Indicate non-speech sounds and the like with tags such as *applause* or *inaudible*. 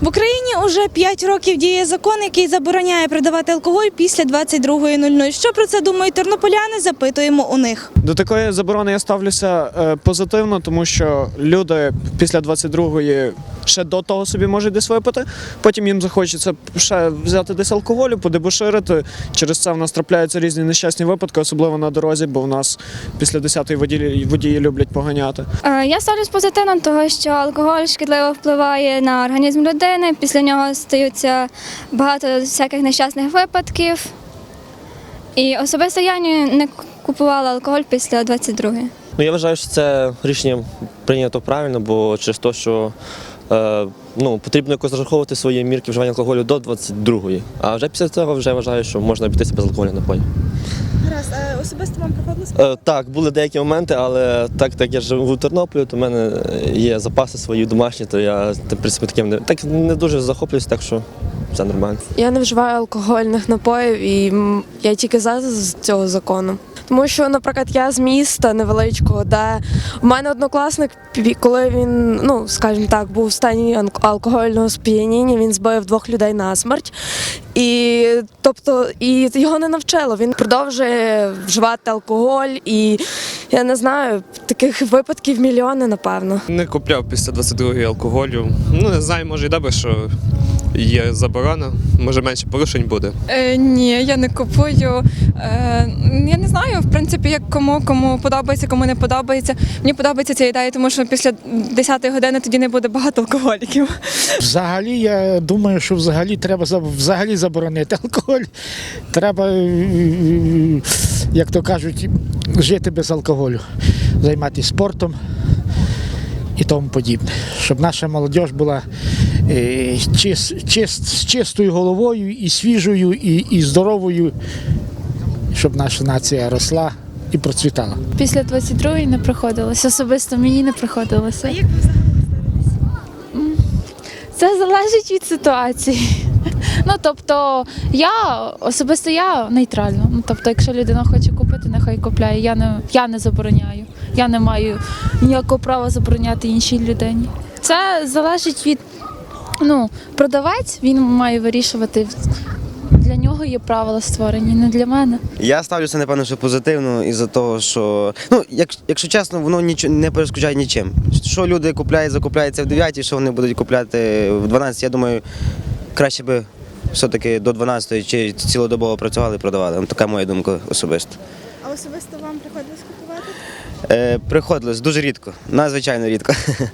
В Україні уже 5 років діє закон, який забороняє продавати алкоголь після 22.00. Що про це думають тернополяни? Запитуємо у них. До такої заборони я ставлюся е, позитивно, тому що люди після 22-ї ще до того собі можуть десь випити. Потім їм захочеться ще взяти десь алкоголю, подебоширити. Через це в нас трапляються різні нещасні випадки, особливо на дорозі, бо в нас після 10-ї водії, водії люблять поганяти. Е, Я ставлюсь позитивно, того що алкоголь шкідливо впливає на організм людини. Після нього стаються багато всяких нещасних випадків. І особисто я не купувала алкоголь після 22-ї. Ну, я вважаю, що це рішення прийнято правильно, бо через те, що ну, потрібно якось розраховувати свої мірки вживання алкоголю до 22-ї. А вже після цього вже вважаю, що можна обійтися без алкоголю алкогольних напоїв. Раз особисто вам приходилось? Е, так, були деякі моменти, але так як я живу в Тернополі, то в мене є запаси свої домашні, то я в принципі, таким не так не дуже захоплююсь, так що все нормально. Я не вживаю алкогольних напоїв і я тільки за з цього закону. Тому що, наприклад, я з міста невеличкого, де в мене однокласник, коли він, ну скажімо так, був в стані ан- алкогольного сп'яніння, він збив двох людей на смерть. І тобто, і його не навчило. Він продовжує вживати алкоголь, і я не знаю, таких випадків мільйони, напевно. Не купляв після 22-ї алкоголю. Ну, не знаю, може і добре, що є заборона, може менше порушень буде. Е, ні, я не купую. Е, я не знаю, в принципі, як кому кому подобається, кому не подобається. Мені подобається ця ідея, тому що після 10-ї години тоді не буде багато алкоголіків. Взагалі, я думаю, що взагалі треба взагалі заборонити алкоголь. Треба, е, як то кажуть, жити без алкоголю, займатися спортом і тому подібне. Щоб наша молодь була е, чис, чис, з чистою головою і свіжою, і, і здоровою, щоб наша нація росла і процвітала. Після 22-ї не приходилось. Особисто мені не приходилося. як ви взагалі Це залежить від ситуації. Ну тобто, я особисто я нейтральна. Ну тобто, якщо людина хоче купити, нехай купляє. Я не я не забороняю. Я не маю ніякого права забороняти іншій людині. Це залежить від ну, продавець, він має вирішувати. Для нього є правила створені, не для мене. Я ставлюся, напевно, що позитивно із-за того, що ну, як, якщо чесно, воно нічого не перешкоджає нічим. Що люди купляють, закупляються в 9, що вони будуть купляти в 12, я думаю, краще би все-таки до 12 чи цілодобово працювали і продавали. Ну, Така моя думка особисто. А особисто вам приходилось купувати? Е, приходилось дуже рідко, надзвичайно рідко. *laughs*